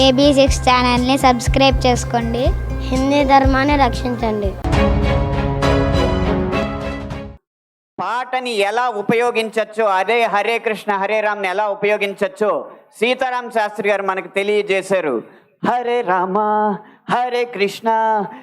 AB six ఛానల్ని subscribe చేసుకోండి. హిందీ ధర్మాన్ని రక్షించండి. పాటని ఎలా ఉపయోగించచ్చో? అదే హరే కృష్ణ హరే రామ్ని ఎలా ఉపయోగించచ్చో? సీతారాం శాస్త్రి గారు మనకు తెలియజేశారు. హరే రామ హరే కృష్ణ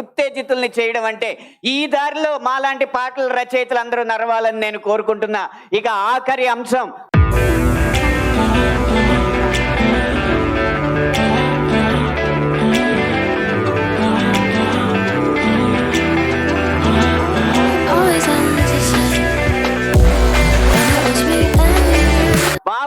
ఉత్తేజితుల్ని చేయడం అంటే ఈ దారిలో మాలాంటి పాటల రచయితలు అందరూ నడవాలని నేను కోరుకుంటున్నా. ఇక ఆఖరి అంశం.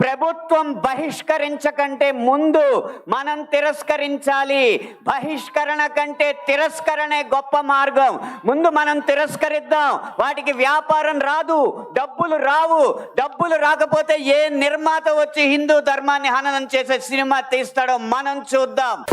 ప్రభుత్వం బహిష్కరించకంటే ముందు మనం తిరస్కరించాలి. బహిష్కరణ కంటే తిరస్కరణే గొప్ప మార్గం. ముందు మనం తిరస్కరిద్దాం. వాటికి వ్యాపారం రాదు డబ్బులు రావు. డబ్బులు రాకపోతే ఏ నిర్మాత వచ్చి హిందూ ధర్మాన్ని హననం చేసే సినిమా తీస్తాడో మనం చూద్దాం.